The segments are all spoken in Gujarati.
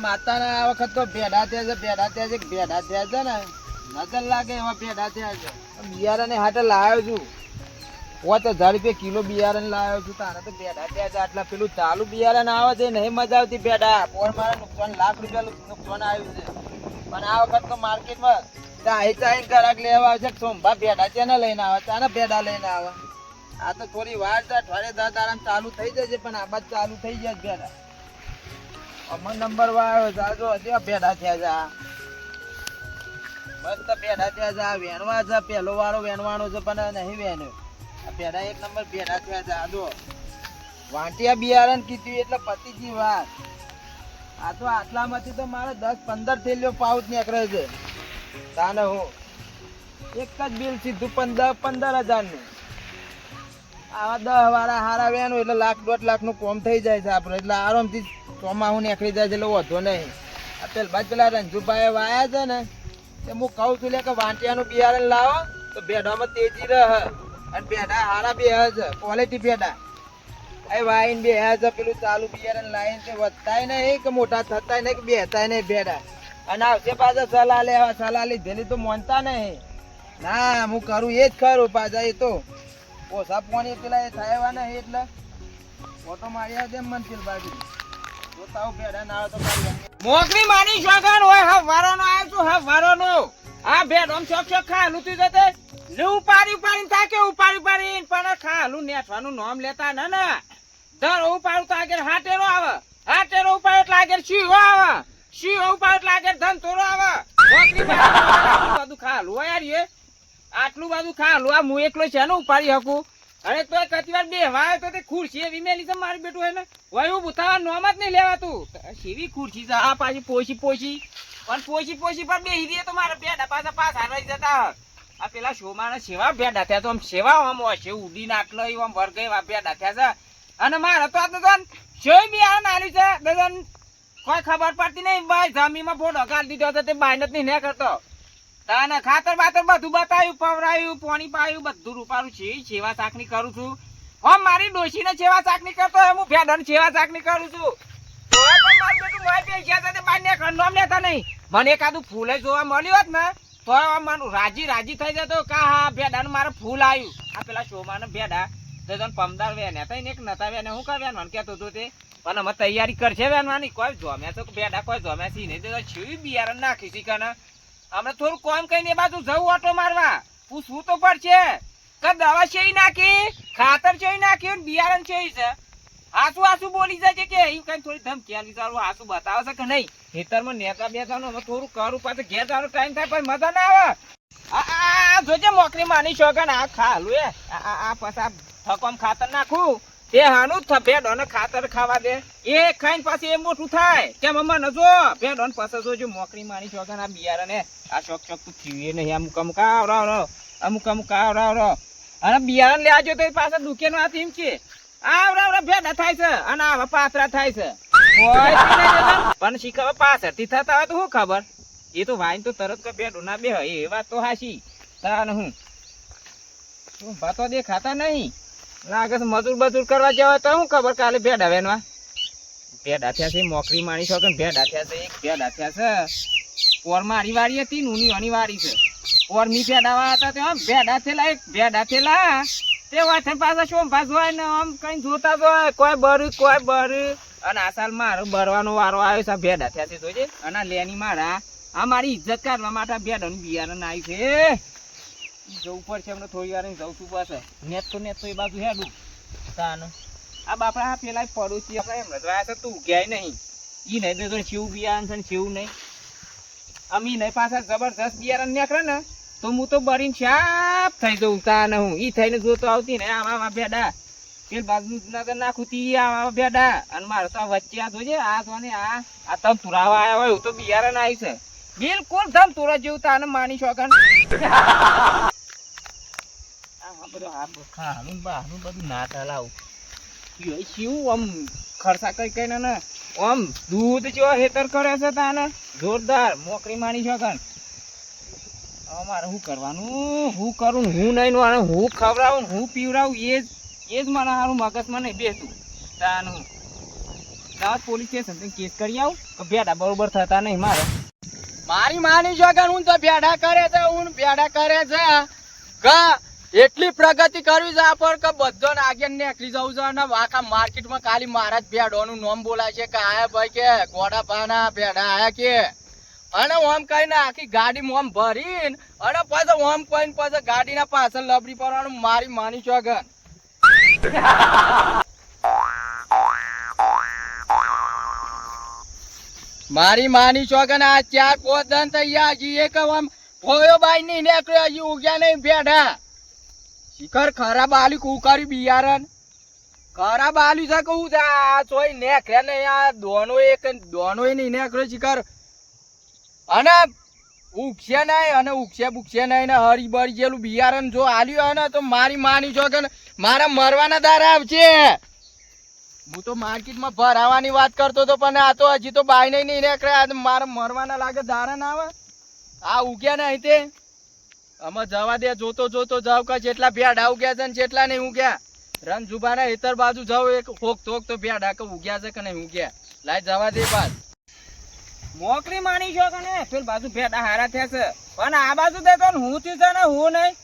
માતાના આ વખત તો ભેડા થયા છે, ભેડા થયા છે, ભેડા થયા છે ને. નજર લાગે એવા ભેડા થયા છે. બિયારણ હાટે લાવ્યો છું. પાંચ હજાર રૂપિયા કિલો બિયારણ લાવ્યો છું. તારે તો ભેડા થયા છે. આટલા પેલું ચાલુ બિયારણ આવે છે, નહીં મજા આવતી ભેડા. પોર મારે નુકસાન, લાખ રૂપિયા નુકસાન આવ્યું છે. પણ આ વખત તો માર્કેટમાં ચાહી ચાહી ગ્રાહક લેવા આવે છે સોમભા ભેડા છે લઈને આવે? ચાને ભેડા લઈને આવે? આ તો થોડી વાર છે અઠવાડિયે દસ આરામ ચાલુ થઈ જશે, પણ આ બાદ ચાલુ થઈ જાય ભેડા. અમર નંબર વાળો આ હજી ભેડા થયા આ. મસ્ત ભેડા થયા આ વેણવા છે, પેલો વાળો વેણવાનો છે, પણ નહીં વેણ્યો આ ભેડા એક નંબર ભેડા થયા જા જો. વાંટિયા બિયારણ કીધું એટલે પતિજી વાત. આ તો આટલામાંથી તો મારે દસ પંદર થેલીઓ પાઉચ નીકળે છે. તાને હું એક જ બિલ સીધું પંદર પંદર હજારનું. આવા દસ વાળા હારા વેનું એટલે લાખ દોઢ લાખનું કોમ થઈ જાય છે આપણે. એટલે આરામથી ચોમાહું નીકળી જાય છે એટલે વધો નહીં. પેલ બાદ પેલા રંજુભાઈ વાયા છે ને, તે હું કહું છું કે વાંટિયાનું બિયારણ લાવો, તો ભેડામાં તેજી રહે. અને ભેડા હારા બે છે ક્વોલિટી ભેડા. એ વાઈન બે છે, પેલું ચાલુ બિયારણ લાઈન તે વધતાય નહીં કે મોટા થતાય નહીં કે બેહતાય નહીં ભેડા. અને આવશે પાછા સલાહ લેવા, સલાહ લીધેલી તો માનતા નહીં. ના, હું કરું એ જ ખરું પાછા એ તો. ઓછા પોણી પેલા એ થાય નહીં એટલે. ફોટો માર્યા છે મન પેલ બાજુ. મોકરી માની શોગન હોય, હા, વારોનો આવ્યો છું, હા, વારોનો. આ ભેડ આમ ચોક ચોક ખાલું તું જતે. લે, ઉપાડી ઉપાડી તાકે ઉપાડી ઉપાડી પણ ખાલું નેઠવાનું નામ લેતા ના ના. દર ઉપાડું તો આગળ હાટેરો આવે. હાટેરો ઉપાડ એટલે આગળ હો આવે. શીવો ઉપાડ એટલે આગળ ધન તોરો આવે. મોકલી માની બધું ખાલું હોય યાર એ આટલું બધું ખાલું આ હું એકલો છે ને ઉપાડી શકું? અરે તો કતિવાર વાર બેહવાય તો તે ખુરશી એવી મેલી છે મારી બેટું હે ને. હું બુથાવા નોમ જ નહીં લેવાતું. શેવી ખુરશી છે? આ પાછી પોશી પોશી. પણ પોશી પોસી પર બેહી દે તો મારા બેડા પાછા પાછા રહી જતા. આ પેલા શોમાના સેવા બેડા થયા તો આમ સેવા આમ હશે ઉડી નાટલો એવું આમ વર્ગ એવા બેડા થયા છે. અને મારે તો આ દન શોય બી આ નાલી છે? દન કોઈ ખબર પડતી નહીં. ભાઈ જમીમાં ફોટો કાઢ દીધો હતો તે બાયન જ નહીં ને કરતો. તાને ખાતર બાતર બધું બતાવ્યું, પવરાયું, પોણી પાયું, બધું રૂપારું છે સેવા ચાકણી કરું છું. હમ મારી ડોશીને સેવા ચાકણી કરતો હું ફેડન સેવા ચાકણી કરું છું. મને એકાદું ફૂલે જોવા મળ્યું હોત ને, તો મને રાજી રાજી થઈ જતો કા હા ભેડાનું મારે ફૂલ આવ્યું. આ પેલા શોમાને ભેડા, તો પમદાર વેને થઈ ને એક નતા વેને, હું કર વેનવાન કેતો હતો તે? પણ અમે તૈયારી કરશે વેનવાની, કોઈ જોમ્યા તો ભેડા, કોઈ જોમ્યા સી નહીં તો છીવી બિયારણ નાખી શી અમે થોડું કોમ કઈને એ બાજુ જવું ઓટો મારવા પૂછવું તો પડશે કે દવા છે નાખી ખાતર છે નાખ્યું બિયારણ છે છે આસુ આસુ બોલી જાય છે કે એવું કઈ થોડી ધમકી આલી સારું આસુ બતાવે છે કે નહીં ખેતરમાં નેતા બેતા અમે થોડું કરું પાછું ઘેર જવાનો ટાઈમ થાય પણ મજા ના આવે આ જોજે મોકરી માની શોગન આ ખાલું એ આ પાછા થકોમ ખાતર નાખું તે હાનું જ ભેડોને ખાતર ખાવા દે. એ ખાઈને પાછી એ મોટું થાય. કેમ અમાર નજો? ભેડોને પાછા જોજો, મોકરી માની શોગન આ બિયારણ. એ આ શોક શોક તું થયું નહીં. અમુક અમુક આવરાવ અમુક અમુક આવડાવડો અને બિયારણ લેવા જો તો પાછા દુકે નો હાથ એમ કે. આવરાવ ભેડા થાય છે. અને આવા પાથરા થાય છે. પણ શીખવા પાછળથી થતા હોય તો શું ખબર? એ તો વાઈન તો તરત કે ભેડું ના બે એ વાત તો હાશી તાન હું. ભાતો ભાતો દેખાતા નહીં? છે મજૂર બજૂર કરવા જવા તો શું ખબર કાલે ભેડા વેનવા ભેડા થયા છે, મોકરી માણી છો કે ભેડા થયા છે, એક ભેડા થયા છે. પોર મારી વાડી હતી, નુની ઓની વાડી છે. પોર મી ભેડાવા હતા તે ભેડા થયેલા એક ભેડા થયેલા તે વાથે પાછા શું ભાજવાય ને આમ કઈ જોતા જ હોય. કોઈ બર કોઈ બર. અને આ સાલ મારો બરવાનો વારો આવ્યો છે ભેડા થયા છે, જોજે. અને લેની મારા, આ મારી ઇજ્જત કાઢવા માટે ભેડાનું બિયારણ આવ્યું છે. જવું પડશે એમને થોડી વાર જવું છું પાસે નેત તો નેત તો એ બાજુ હેડું. તાન. આ બાપડા આ પેલા પડોશી આપણે એમ રજવાયા છે તું ગયા નહીં. ઈ નહીં તો શિવ બિયારણ છે ને શિવ નહીં. અમી નહીં પાછા જબરજસ્ત બિયારણ નીકળે ને તો હું તો બરીને શાપ થઈ જઉં તાને હું. ઈ થઈને જોતો આવતી ને આવા આવા ભેડા. પેલ બાજુ નગર નાખું તી આવા ભેડા. અને મારે તો વચ્ચે આ જોજે આ તો ને આ આ તમ તુરાવા આવ્યા હોય હું તો બિયારણ આવી છે. બિલકુલ ધમ તુરા જેવું તાને માની શોખન જો જોરદાર મોકરી માની છો હવે મારે શું કરવાનું હું કરું હું નહીં નો હું ખવડાવું હું પીવડાવું એ જ એ જ મને સારું મગજમાં નહીં બેસતું તાનું પોલીસ સ્ટેશન કેસ કરી આવું કે ભેડા બરોબર થતા નહીં મારે મારી માની છોકન હું તો ભેડા કરે છે હું ભેડા કરે છે. કે એટલી પ્રગતિ કરવી છે પર કે બધો આગળ નીકળી જવું છે અને આખા માર્કેટમાં ખાલી મારા જ ભેડોનું નામ બોલાય છે કે આયા ભાઈ કે ગોડા પાના ભેડા આયા કે. અને ઓમ કહીને આખી ગાડી ઓમ ભરીને અને પછી ઓમ કહીને પછી ગાડીના પાછળ લબડી પડવાનું મારી માની છોકન મારી માની છોકન આ ચાર પોત દન તૈયાર જીએ કે આમ ફોયો બાઈ ની નીકળ્યો હજી ઉગ્યા નહીં બેઠા શિખર ખરાબ આલી કુકરી બિયારણ? ખરાબ આલી છે કહું છે. આ ચોય નેકરે નહીં આ દોનો એક દોનો નહીં નેકળ્યો શિખર અને ઉગશે નહીં અને ઉગશે બુગશે નહીં ને હરીબરી જેલું બિયારણ જો આલ્યું હોય ને તો મારી માની છો કે મારા મરવાના દારા આવશે હું તો માર્કેટમાં ભરાવાની વાત કરતો હતો, પણ આ તો હજી તો બાય નહીં નીકળે. મારે મરવાના લાગે દારા ના આવે. આ ઉગ્યા નહીં તે. અમે જવા દે, જોતો જોતો જાવ કે જેટલા ભેડા ઉગ્યા છે ને જેટલા નહીં ઉગ્યા રન જુબાના હેતર બાજુ જાવ એક હોક થોક તો ભેડા કે ઉગ્યા છે કે નહીં ઉગ્યા લાય જવા દે બાદ. મોકરી માણી છો કને ફેર બાજુ ભેડા હારા થયા છે. પણ આ બાજુ દેતો ને હું થયું છે ને હું નહીં?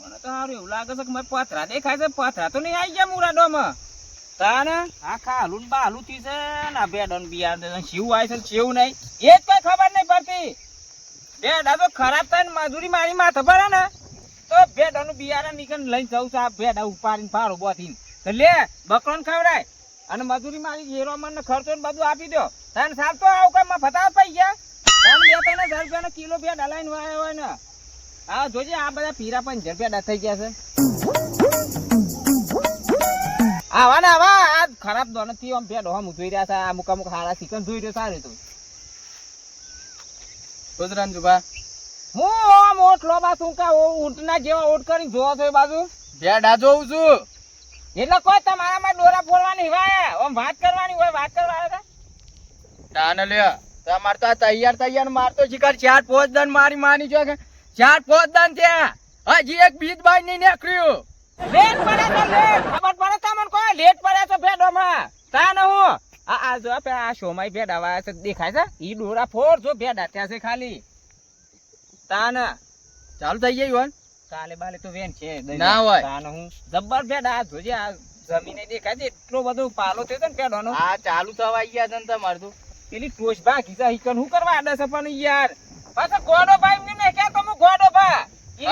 મને તો સારું એવું લાગે છે કે મેં પથરા દેખાય છે, પથરા તો નહીં આવી ગયા મુરાડોમાં તાને? આ ખાલું ને બાલું થી છે ને આ ભેડો બિયાર દે શિવ આવે છે શિવ નહીં. એ જ કઈ ખબર નહીં પડતી. ભેડા તો ખરાબ થાય ને મજૂરી મારી માથે ભરે ને, તો ભેડા નું બિયારણ નીકળ લઈને જવું છે આ ભેડા ઉપાડીને ફાળો બોથી લે બકરો ને ખવડાય અને મજૂરી મારી હેરો મને ખર્ચો ને બધું આપી દો. તને સાહેબ તો આવું કઈ માં ફતા પઈ ગયા? તને બે ત્રણ હજાર રૂપિયાનો કિલો બે ડલાઈને વાયો હોય ને. હા જોજે, આ બધા પીરા પણ હજાર ભેડા થઈ ગયા છે. આવા ને આવા, આ ખરાબ દોનથી આમ ભેડો આમ જોઈ રહ્યા છે. આ અમુક અમુક હારા ચિકન જોઈ રહ્યો સારું તું ગુજરાન જુબા. હું આમ ઓટલો બા શું કા ઊંટના જેવા ઓટ કરીને જોવો છો એ બાજુ? ભેડા જોઉં છું. એટલે કોઈ તમારામાં દોરા ફોડવાની હોય? આમ વાત કરવાની હોય વાત કરવા આવ્યા હતા તાને લે તમાર તો આ તૈયાર તૈયાર મારતો શિકાર ચાર પોચ દન મારી માની જો કે ચાર પોચ દન ત્યાં હજી એક બીજ બાઈ નહીં નીકળ્યું. લેટ પડે તો લેટ. ખબર પડે તમને કોઈ? લેટ પડે છે ભેડોમાં તા ન હું. આ આ જો આપે આ શોમાં ભેડા વાળા છે દેખાય છે? એ દોરા ફોર જો ભેડા ત્યાં છે ખાલી. તા ચાલુ થઈ ગઈ હોય કાલે બાલે તો વેન છે ના હોય. તા હું જબ્બર ભેડા આ જોજે આ જમીને દેખાય છે એટલો બધો પાલો થયો છે ને ભેડાનો. આ ચાલુ થવા ગયા છે ને તમારે તો. પેલી ટોચ બાકી છે ઈકન હું કરવા આડા છે પણ યાર. પાછો ગોડો ભાઈ ને મેં ક્યાં તો હું ગોડો ભા.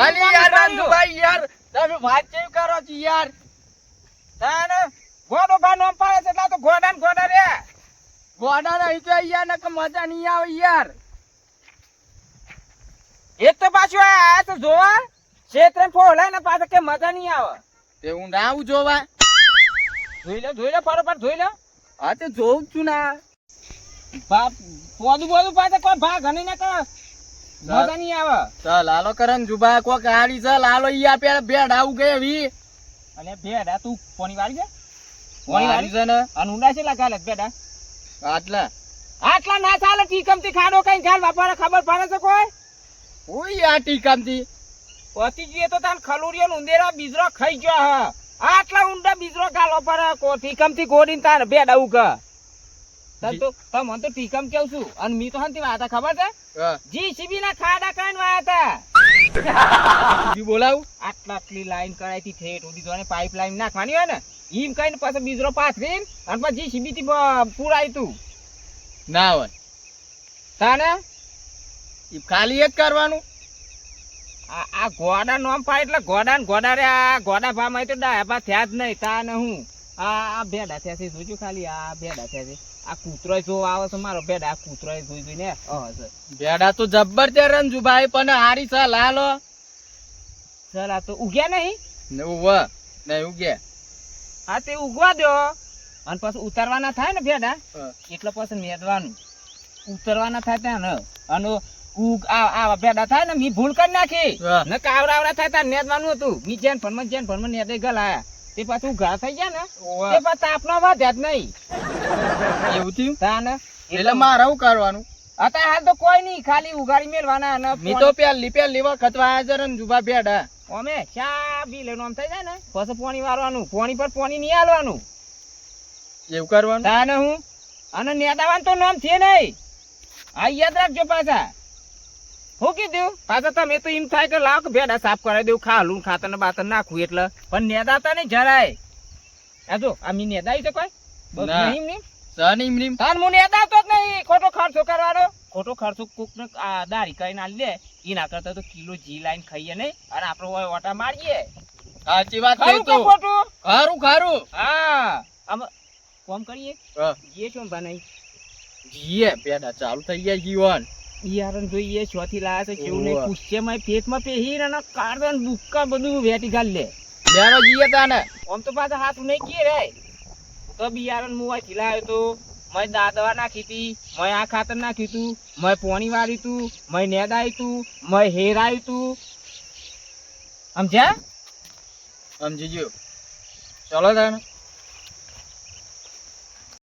અલી યાર કહ્યું. યાર. તમે વાત કેવી કરો છો યાર? તાને ગોડો ભાઈ નોમ પાડે છે એટલા તો ગોડા ને ગોડા રે. ગોડા નહીં તો યાર નકર મજા નહીં આવે યાર. એક તો પાછું આ તો જોવા ક્ષેત્ર ફોલાય ને પાછો કે મજા નહીં આવે. તે હું ના આવું જોવા. જોઈ લો જોઈ લો ફરોફર જોઈ લો. હા તે જોઉં છું ના. બાપ પોદું બોદું પાછા કોઈ ભાગ હની ના કર. મજા નહીં આવે. ચાલ હાલો કરન જુબા કોક ગાડી છે લાલો ઈ આપે ભેડ આવું ગયે વી અને ભેડા તું કોની વાળી છે? પોણી વાળી વાળી છે ને. અને ઊંડા છે લગાલે આટલા? આટલા ના ચાલે ટીકમથી ખાડો કઈ ચાલ બાપાને ખબર પડે છે કોઈ? ઓય આ ટીકામથી. પતી તો તાન ખલુરિયો ને ઉંદેરા બીજરો ખાઈ ગયો હ. આટલા ઊંડા બીજરો ગાલો પર ટીકમથી ગોડીને તાર બેડા તન તો તો ટીકમ કેવું છું. અને મી તો વાતા ખબર છે? જીસીબી ના ખાડા કરીને વાયા હતા બોલાવું. આટલા આટલી લાઈન કરાઈ થી ઠેઠ ઉડી જોને પાઇપ લાઈન નાખવાની હોય ને ઈમ કઈને પાછો બીજરો પાથરીને અને પછી જીસીબી થી બ- તું. ના હોય. તાને? ખાલી એક કરવાનું. આ આ ગોડા નોમ પાય એટલે ગોડા ને ગોડા રે આ ગોડા ભામાં તો ડાયા ભા થયા જ નહીં. તાને હું? આ આ ભેડા થયા છે જોજો ખાલી આ ભેડા થયા છે. આ કૂતરો જો આવે છે મારો ભેડા આ કૂતરો જોઈ જોઈને ભેડા તો જબ્બર તે રંજુભાઈ પણ હારી છે લાલો ચાલ આ તો ઉગ્યા નહીં? ને નહીં ઉગે. હા તે ઉગવા દો. અને પછી ઉતારવાના થાય ને ભેડા એટલે પછી નેદવાનું ઉતરવાના થાય ત્યાં અને ઉગ આ ભેડા થાય ને મી ભૂલ કરી નાખી. ને કાવડાવડા થાય ત્યાં નેદવાનું હતું. મી જેન ફનમાં જેન ફનમાં નેદે ગલાયા. તે પાછું ઘા થઈ ગયા ને. તે પાછું તાપનો વધ્યા જ નહીં. એવું થયું? તાને એટલે મારે શું કરવાનું. અત્યારે હાલ તો કોઈ નહીં ખાલી ઉઘાડી મેળવાના અને મી તો પેલી પેલી વખત વાયા છે રંજુભા ભેડા. અમે ચા બી લેવાનું આમ થઈ જાય ને પછી પોણી વારવાનું પોણી પર પોણી નહીં હાલવાનું. એવું કરવાનું? તાને હું. અને નેતાવાન તો નામ છે નહીં. આ યાદ રાખજો પાછા. હું કીધું પાછા તમે તો એમ થાય કે લાવ કે ભેડા સાફ કરાવી દઉં ખાલું ખાતર ને બાતર નાખવું એટલે. પણ નેદાતા નહીં જરાય. આ જો આ મી નેદાવી છે કોઈ? બસ ના. નહીં નહીં સની ઇમની તાન હું નેદાતો જ નહીં. ખોટો ખર્ચો કરવાનો. ખોટો ખર્ચો કોક ને દારી કરીને આલી લે એના કરતા તો કિલો જી લાઈન ખાઈએ નહીં. અને આપણે ઓટા મારીએ. સાચી વાત ખરું કે ખોટું? ખારું ખારું. હા. આમ કોમ કરીએ. જીએ છો બનાવી જીએ. પેડા ચાલુ થઈ ગયા જીવન. બિયારણ જોઈએ ચોથી લાયા છે કેવું. નહીં. પૂછશે માં પેટમાં પહેરી અને કાઢન બુક્કા બધું વેટી ગાલ લે. બેરો જીએ તાને. આમ તો પાછા હાથ નહીં કીએ રે. તો બિયારણ મુવા ખીલાયો તો મેં દાદવા નાખી હતી મેં આ ખાતર નાખ્યું તું મેં પોણી વાળ્યું તું મેં નેદાયું તું મેં હેરાયું તું. સમજ્યા? સમજી ગયો. ચલો તાને